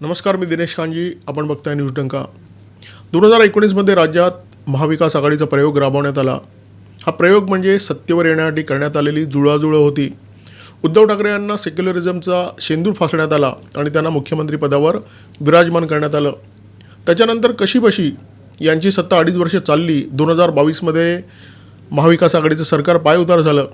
नमस्कार मी दिनेश खानजी आपण बघताय न्यूज डंका. दोन हजार एकोणीसमध्ये राज्यात महाविकास आघाडीचा प्रयोग राबवण्यात आला. हा प्रयोग म्हणजे सत्तेवर येण्यासाठी करण्यात आलेली जुळाजुळं होती. उद्धव ठाकरे यांना सेक्युलरिझमचा शेंदूर फासण्यात आला आणि त्यांना मुख्यमंत्रीपदावर विराजमान करण्यात आलं. त्याच्यानंतर कशीबशी यांची सत्ता अडीच वर्ष चालली दोन हजार बावीसमध्ये महाविकास आघाडीचं सरकार पायउतार झालं.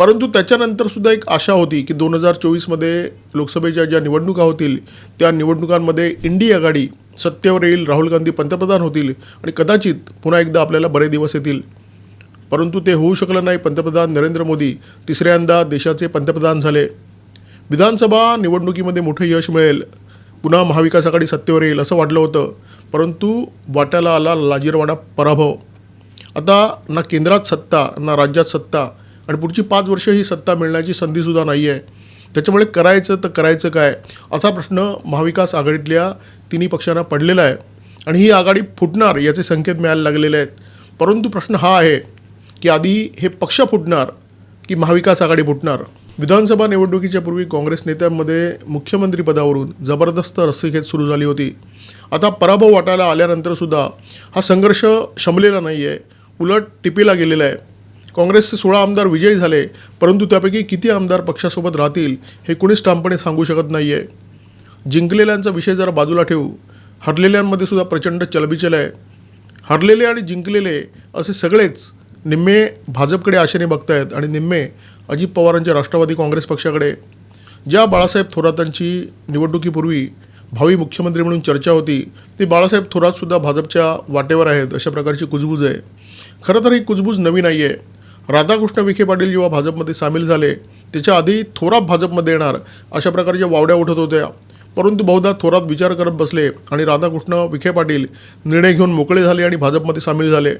परंतु त्याच्यानंतर सुद्धा एक आशा होती की दोन हजार चोवीसमध्ये लोकसभेच्या ज्या निवडणुका होतील त्या निवडणुकांमध्ये इंडी आघाडी सत्तेवर येईल राहुल गांधी पंतप्रधान होतील आणि कदाचित पुन्हा एकदा आपल्याला बरे दिवस येतील. परंतु ते होऊ शकलं नाही. पंतप्रधान नरेंद्र मोदी तिसऱ्यांदा देशाचे पंतप्रधान झाले. विधानसभा निवडणुकीमध्ये मोठं यश मिळेल. पुन्हा महाविकास आघाडी सत्तेवर येईल असं वाटलं होतं. परंतु वाट्याला आला लाजीरवाणा पराभव. आता ना केंद्रात सत्ता ना राज्यात सत्ता. आणि पुढची पाच वर्ष ही सत्ता मिळण्याची संधीसुद्धा नाही आहे. त्याच्यामुळे करायचं तर करायचं काय? असा प्रश्न महाविकास आघाडीतल्या तिन्ही पक्षांना पडलेला आहे. आणि ही आघाडी फुटणार याचे संकेत मिळायला लागलेले आहेत. परंतु प्रश्न हा आहे की आधी हे पक्ष फुटणार की महाविकास आघाडी फुटणार? विधानसभा निवडणुकीच्या पूर्वी काँग्रेस नेत्यांमध्ये मुख्यमंत्रीपदावरून जबरदस्त रस्सीखेच सुरू झाली होती. आता पराभव वाटायला आल्यानंतरसुद्धा हा संघर्ष शमलेला नाही आहे उलट टिपेला गेलेला आहे. काँग्रेसचे सोळा आमदार विजयी झाले परंतु त्यापैकी किती आमदार पक्षासोबत राहतील हे कुणीच ठामपणे सांगू शकत नाही आहे जिंकलेल्यांचा विषय जरा बाजूला ठेवू. हरलेल्यांमध्ये सुद्धा प्रचंड चलबिचल आहे. हरलेले आणि जिंकलेले असे सगळेच निम्मे भाजपकडे आशेने बघतायत आणि निम्मे अजित पवारांच्या राष्ट्रवादी काँग्रेस पक्षाकडे. ज्या बाळासाहेब थोरातांची निवडणुकीपूर्वी भावी मुख्यमंत्री म्हणून चर्चा होती ती बाळासाहेब थोरातसुद्धा भाजपच्या वाटेवर आहेत अशा प्रकारची कुजबूज आहे. खरं तर ही कुजबूज नवी नाही आहे राधाकृष्ण विखे पाटील जेव्हा भाजपमध्ये सामील झाले. त्याच्या आधी थोरात भाजपमध्ये येणार अशा प्रकारच्या वावड्या उठत होत्या. परंतु बहुधा थोरात विचार करत बसले आणि राधाकृष्ण विखे पाटील निर्णय घेऊन मोकळे झाले आणि भाजपमध्ये सामील झाले.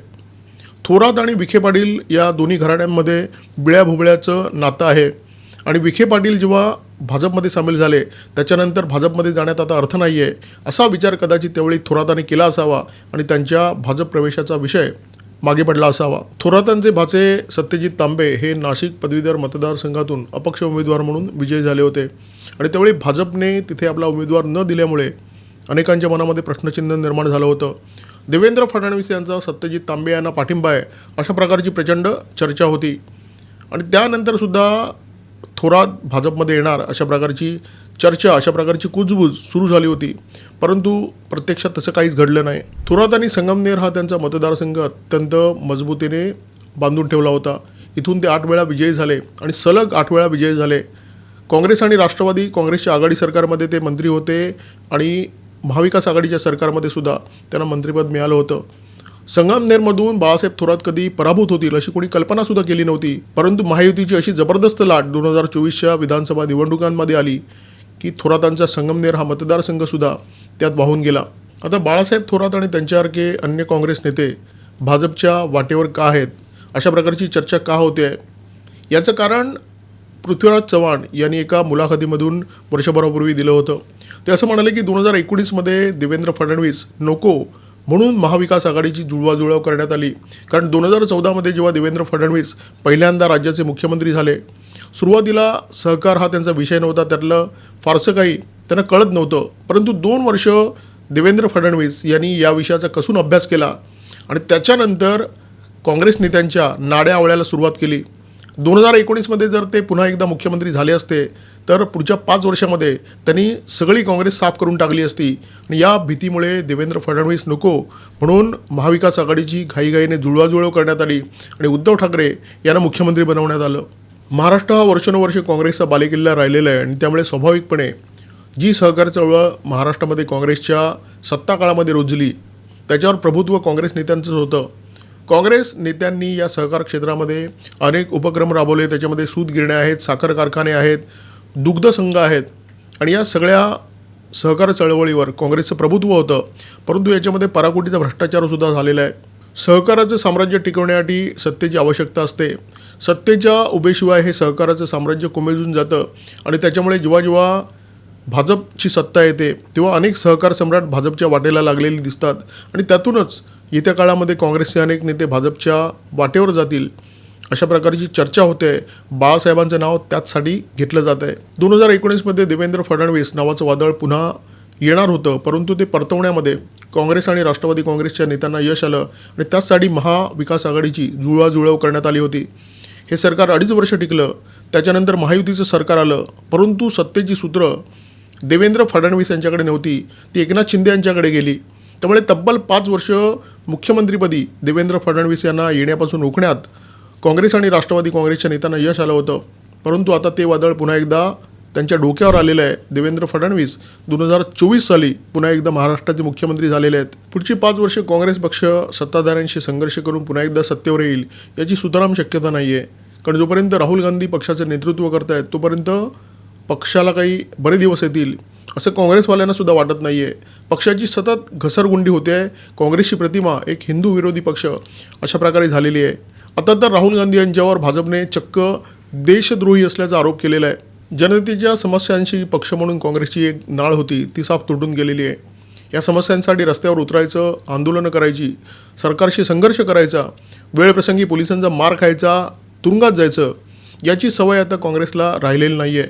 थोरात आणि विखे पाटील या दोन्ही घराण्यांमध्ये बिळ्या भुबळ्याचं नातं आहे. आणि विखे पाटील जेव्हा भाजपमध्ये सामील झाले त्याच्यानंतर भाजपमध्ये जाण्यात आता अर्थ नाही आहे असा विचार कदाचित त्यावेळी थोरातांनी केला असावा आणि त्यांच्या भाजप प्रवेशाचा विषय मागे पडला असावा. थोरातांचे भाचे सत्यजित तांबे हे नाशिक पदवीधर मतदारसंघातून अपक्ष उमेदवार म्हणून विजयी झाले होते. आणि त्यावेळी भाजपने तिथे आपला उमेदवार न दिल्यामुळे अनेकांच्या मनामध्ये प्रश्नचिन्ह निर्माण झालं होतं. देवेंद्र फडणवीस यांचा सत्यजित तांबे यांना पाठिंबा आहे अशा प्रकारची प्रचंड चर्चा होती. आणि त्यानंतरसुद्धा थोरात भाजपमध्ये येणार अशा प्रकारची चर्चा अशा प्रकारची कुजबूज सुरू झाली होती. परंतु प्रत्यक्षात तसं काहीच घडलं नाही. थोरात आणि संगमनेर हा त्यांचा मतदारसंघ अत्यंत मजबूतीने बांधून ठेवला होता. इथून ते आठ वेळा विजयी झाले आणि सलग आठ वेळा विजयी झाले. काँग्रेस आणि राष्ट्रवादी काँग्रेसच्या आघाडी सरकारमध्ये ते मंत्री होते आणि महाविकास आघाडीच्या सरकारमध्ये सुद्धा त्यांना मंत्रिपद मिळालं होतं. संगमनेरमधून बाळासाहेब थोरात कधी पराभूत होतील अशी कोणी कल्पनासुद्धा केली नव्हती. परंतु महायुतीची अशी जबरदस्त लाट दोन हजार चोवीसच्या विधानसभा निवडणुकांमध्ये आली की थोरातांचा संगमनेर हा मतदारसंघसुद्धा त्यात वाहून गेला. आता बाळासाहेब थोरात आणि त्यांच्यासारखे अन्य काँग्रेस नेते भाजपच्या वाटेवर का आहेत? अशा प्रकारची चर्चा का होते? आहे याचं कारण पृथ्वीराज चव्हाण यांनी एका मुलाखतीमधून वर्षभरापूर्वी दिलं होतं. ते असं म्हणाले की दोन हजार एकोणीसमध्ये देवेंद्र फडणवीस नको म्हणून महाविकास आघाडीची जुळवाजुळव करण्यात आली. कारण दोन हजार चौदामध्ये जेव्हा देवेंद्र फडणवीस पहिल्यांदा राज्याचे मुख्यमंत्री झाले सुरुवातीला सहकार हा त्यांचा विषय नव्हता त्यातलं फारसं काही त्यांना कळत नव्हतं. परंतु दोन वर्ष देवेंद्र फडणवीस यांनी या विषयाचा कसून अभ्यास केला आणि त्याच्यानंतर काँग्रेस नेत्यांच्या नाड्या आवळ्याला सुरुवात केली. दोन हजार एकोणीसमध्ये जर ते पुन्हा एकदा मुख्यमंत्री झाले असते तर पुढच्या पाच वर्षामध्ये त्यांनी सगळी काँग्रेस साफ करून टाकली असती. आणि या भीतीमुळे देवेंद्र फडणवीस नको म्हणून महाविकास आघाडीची घाईघाईने जुळवाजुळव करण्यात आली आणि उद्धव ठाकरे यांना मुख्यमंत्री बनवण्यात आलं. महाराष्ट्र हा वर्षानुवर्ष काँग्रेसचा बालेकिल्ला राहिलेला आहे आणि त्यामुळे स्वाभाविकपणे जी सहकार चळवळ महाराष्ट्रामध्ये काँग्रेसच्या सत्ता काळामध्ये रुजली त्याच्यावर प्रभुत्व काँग्रेस नेत्यांचंच होतं. काँग्रेस नेत्यांनी या सहकार क्षेत्रामध्ये अनेक उपक्रम राबवले. त्याच्यामध्ये सूत गिरण्या आहेत साखर कारखाने आहेत दुग्ध संघ आहेत आणि या सगळ्या सहकार चळवळीवर काँग्रेसचं प्रभुत्व होतं. परंतु याच्यामध्ये पराकोटीचा भ्रष्टाचारसुद्धा झालेला आहे. सहकाराचं साम्राज्य टिकवण्यासाठी सत्तेची आवश्यकता असते. सत्तेच्या उभेशिवाय हे सहकाराचं साम्राज्य कोमेजून जातं आणि त्याच्यामुळे जेव्हा जेव्हा भाजपची सत्ता येते तेव्हा अनेक सहकार सम्राट भाजपच्या वाटेला लागलेली दिसतात. आणि त्यातूनच येत्या काळामध्ये काँग्रेसचे अनेक नेते भाजपच्या वाटेवर जातील अशा प्रकारची चर्चा होते. बाळासाहेबांचं नाव त्याचसाठी घेतलं जात आहे. दोन हजार एकोणीसमध्ये देवेंद्र फडणवीस नावाचं वादळ पुन्हा येणार होतं परंतु ते परतवण्यामध्ये काँग्रेस आणि राष्ट्रवादी काँग्रेसच्या नेत्यांना यश आलं आणि त्याचसाठी महाविकास आघाडीची जुळवाजुळव करण्यात आली होती. हे सरकार अडीच वर्ष टिकलं त्याच्यानंतर महायुतीचं सरकार आलं परंतु सत्तेची सूत्रं देवेंद्र फडणवीस यांच्याकडे नव्हती. ती एकनाथ शिंदे यांच्याकडे गेली. त्यामुळे तब्बल पाच वर्ष मुख्यमंत्रीपदी देवेंद्र फडणवीस यांना येण्यापासून रोखण्यात काँग्रेस आणि राष्ट्रवादी काँग्रेसच्या नेत्यांना यश आलं होतं. परंतु आता ते वादळ पुन्हा एकदा त्यांच्या डोक्यावर आलेलं आहे. देवेंद्र फडणवीस दोन हजार चोवीस साली पुन्हा एकदा महाराष्ट्राचे मुख्यमंत्री झालेले आहेत. पुढची पाच वर्ष काँग्रेस पक्ष सत्ताधाऱ्यांशी संघर्ष करून पुन्हा एकदा सत्तेवर येईल याची सुधाराम शक्यता नाही आहे कारण जोपर्यंत राहुल गांधी पक्षाचं नेतृत्व करत आहेत तोपर्यंत पक्षाला काही बरे दिवस येतील असं काँग्रेसवाल्यांना सुद्धा वाटत नाही आहे पक्षाची सतत घसरगुंडी होते. आहे काँग्रेसची प्रतिमा एक हिंदू विरोधी पक्ष अशा प्रकारे झालेली आहे. आता तर राहुल गांधी यांच्यावर भाजपने चक्क देशद्रोही असल्याचा आरोप केलेला आहे. जनतेच्या समस्यांशी पक्ष म्हणून काँग्रेसची एक नाळ होती ती साफ तुटून गेलेली आहे. या समस्यांसाठी रस्त्यावर उतरायचं आंदोलनं करायची सरकारशी संघर्ष करायचा वेळप्रसंगी पोलिसांचा मार खायचा तुरुंगात जायचं याची सवय आता काँग्रेसला राहिलेली नाही आहे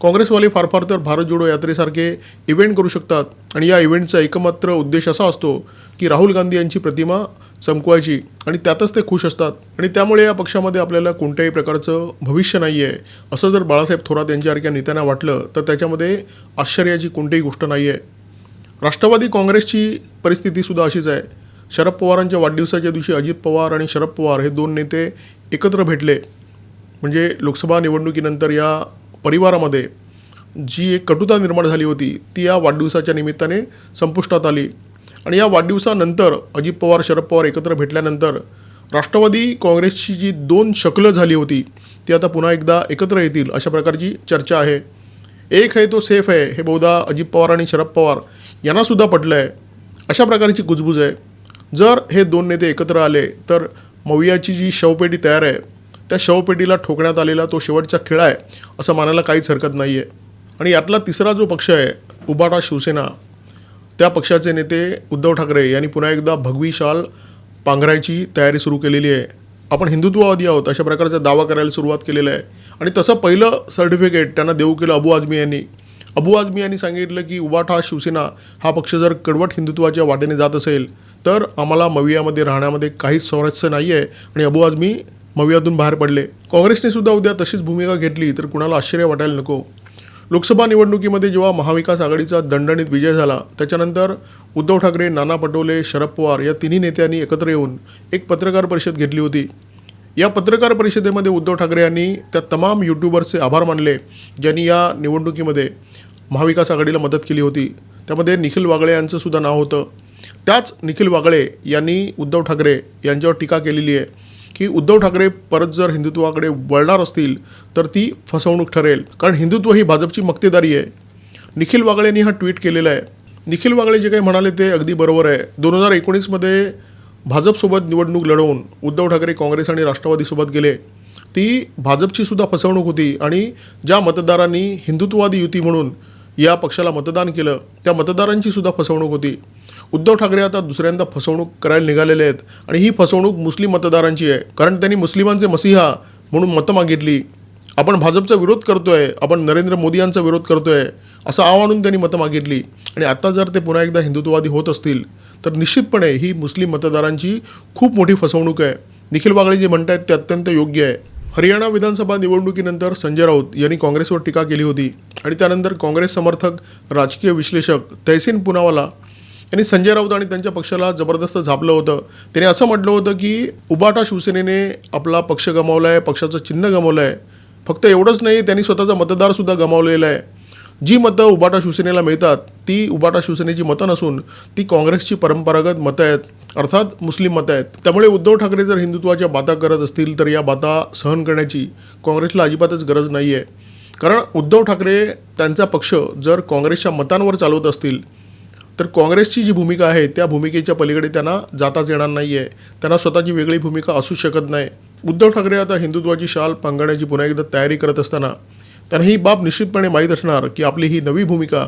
काँग्रेसवाले फार फार तर भारत जोडो यात्रेसारखे इव्हेंट करू शकतात. आणि या इव्हेंटचा एकमात्र उद्देश असा असतो की राहुल गांधी यांची प्रतिमा चमकवायची आणि त्यातच ते खुश असतात. आणि त्यामुळे या पक्षामध्ये आपल्याला कोणत्याही प्रकारचं भविष्य नाही आहे असं जर बाळासाहेब थोरात यांच्यासारख्या नेत्यांना वाटलं तर त्याच्यामध्ये आश्चर्याची कोणतीही गोष्ट नाही आहे राष्ट्रवादी काँग्रेसची परिस्थितीसुद्धा अशीच आहे. शरद पवारांच्या वाढदिवसाच्या दिवशी अजित पवार आणि शरद पवार हे दोन नेते एकत्र भेटले. म्हणजे लोकसभा निवडणुकीनंतर या परिवारामध्ये जी एक कटुता निर्माण झाली होती ती या वाढदिवसाच्या निमित्ताने संपुष्टात आली. आणि या वाढदिवसानंतर अजित पवार शरद पवार एकत्र भेटल्यानंतर राष्ट्रवादी काँग्रेसची जी दोन शकलं झाली होती ती आता पुन्हा एकदा एकत्र येतील अशा प्रकारची चर्चा आहे. एक आहे तो सेफ आहे हे बहुधा अजित पवार आणि शरद पवार यांनासुद्धा पटलं आहे अशा प्रकारची कुजबूज आहे. जर हे दोन नेते एकत्र आले तर मवियाची जी शवपेटी तयार आहे त्या शवपेटीला ठोकण्यात आलेला तो शेवटचा खेळ आहे असं मानायला काहीच हरकत नाही आहे आणि यातला तिसरा जो पक्ष आहे उबाटा शिवसेना त्या पक्षाचे नेते उद्धव ठाकरे यांनी पुन्हा एकदा भगवी शाल पांघरायची तयारी सुरू केलेली आहे. आपण हिंदुत्ववादी आहोत अशा प्रकारचा दावा करायला सुरुवात केलेला आहे. आणि तसं पहिलं सर्टिफिकेट त्यांना देऊ केलं अबू आझमी यांनी. अबू आझमी यांनी सांगितलं की उबाठा शिवसेना हा पक्ष जर कडवट हिंदुत्वाच्या वाटेने जात असेल तर आम्हाला मवियामध्ये राहण्यामध्ये काहीच स्वारस्य नाही आहे आणि अबू आझमी मवियातून बाहेर पडले. काँग्रेसने सुद्धा उद्या तशीच भूमिका घेतली तर कुणाला आश्चर्य वाटायला नको. लोकसभा निवडणुकीमध्ये जेव्हा महाविकास आघाडीचा दणदणीत विजय झाला त्याच्यानंतर उद्धव ठाकरे नाना पटोले शरद पवार या तिन्ही नेत्यांनी एकत्र येऊन एक पत्रकार परिषद घेतली होती. या पत्रकार परिषदेमध्ये उद्धव ठाकरे यांनी त्या तमाम यूट्यूबर्सचे आभार मानले ज्यांनी या निवडणुकीमध्ये महाविकास आघाडीला मदत केली होती. त्यामध्ये निखिल वागळे यांचं सुद्धा नाव होतं. त्याच निखिल वागळे यांनी उद्धव ठाकरे यांच्यावर टीका केलेली आहे. की उद्धव ठाकरे परत जर हिंदुत्वाकडे वळणार असतील तर ती फसवणूक ठरेल. कारण हिंदुत्व ही भाजपची मक्तेदारी आहे. निखिल वागळेंनी हा ट्विट केलेला आहे. निखिल वागळे जे काही म्हणाले ते अगदी बरोबर आहे. दोन हजार एकोणीसमध्ये भाजपसोबत निवडणूक लढवून उद्धव ठाकरे काँग्रेस आणि राष्ट्रवादीसोबत गेले. ती भाजपची सुद्धा फसवणूक होती आणि ज्या मतदारांनी हिंदुत्ववादी युती म्हणून या पक्षाला मतदान केलं त्या मतदारांची सुद्धा फसवणूक होती. उद्धव ठाकरे आता दुसऱ्यांदा फसवणूक करायला निघालेले आहेत आणि ही फसवणूक मुस्लिम मतदारांची आहे. कारण त्यांनी मुस्लिमांचे मसिहा म्हणून मतं मागितली. आपण भाजपचा विरोध करतोय आपण नरेंद्र मोदी यांचा विरोध करतोय असं आव्हानून त्यांनी मतं मागितली. आणि आता जर ते पुन्हा एकदा हिंदुत्ववादी होत असतील तर निश्चितपणे ही मुस्लिम मतदारांची खूप मोठी फसवणूक आहे. निखिल बागळे जे म्हणत आहेत ते अत्यंत योग्य आहे. हरियाणा विधानसभा निवडणुकीनंतर संजय राऊत यांनी काँग्रेसवर टीका केली होती. आणि त्यानंतर काँग्रेस समर्थक राजकीय विश्लेषक तहसीन पुनावाला यांनी संजय राऊत आणि त्यांच्या पक्षाला जबरदस्त झापलं होतं. त्याने असं म्हटलं होतं की उबाटा शिवसेनेने आपला पक्ष गमावला आहे पक्षाचं चिन्ह गमावलं आहे फक्त एवढंच नाही त्यांनी स्वतःचा मतदारसुद्धा गमावलेला आहे. जी मतं उबाटा शिवसेनेला मिळतात ती उबाटा शिवसेनेची मतं नसून ती काँग्रेसची परंपरागत मतं आहेत. अर्थात मुस्लिम मतं आहेत. त्यामुळे उद्धव ठाकरे जर हिंदुत्वाच्या बाता करत असतील तर या बाता सहन करण्याची काँग्रेसला अजिबातच गरज नाही आहे कारण उद्धव ठाकरे त्यांचा पक्ष जर काँग्रेसच्या मतांवर चालवत असतील तर काँग्रेसची जी भूमिका आहे त्या भूमिकेच्या पलीकडे त्यांना जाताच येणार नाही आहे त्यांना स्वतःची वेगळी भूमिका असू शकत नाही. उद्धव ठाकरे आता हिंदुत्वाची शाल पांगण्याची पुन्हा एकदा तयारी करत असताना त्यांना ही बाब निश्चितपणे माहीत असणार की आपली ही नवी भूमिका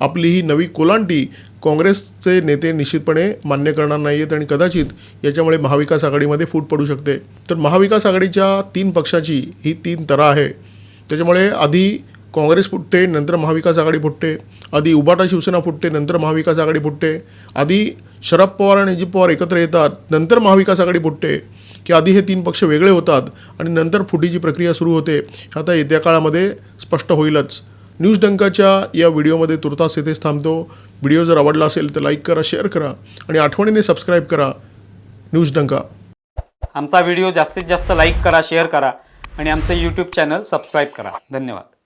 आपली ही नवी कोलांटी काँग्रेसचे नेते निश्चितपणे मान्य करणार नाही आहेत आणि कदाचित याच्यामुळे महाविकास आघाडीमध्ये फूट पडू शकते. तर महाविकास आघाडीच्या तीन पक्षाची ही तीन तरा आहे. त्याच्यामुळे आधी काँग्रेस फुटते नंतर महाविकास आघाडी फुटते आधी उबाटा शिवसेना फुटते नंतर महाविकास आघाडी फुटते आधी शरद पवार आणि अजित पवार एकत्र येतात नंतर महाविकास आघाडी फुटते की आधी हे तीन पक्ष वेगळे होतात आणि नंतर फुटीची प्रक्रिया सुरू होते आता येत्या काळामध्ये स्पष्ट होईलच. न्यूज डंकाच्या या व्हिडिओमध्ये तुर्तास येथेच थांबतो. व्हिडिओ जर आवडला असेल तर लाईक करा शेअर करा आणि आठवणीने सबस्क्राईब करा न्यूज डंका. आमचा व्हिडिओ जास्तीत जास्त लाईक करा शेअर करा आणि आमचं यूट्यूब चॅनल सबस्क्राईब करा. धन्यवाद.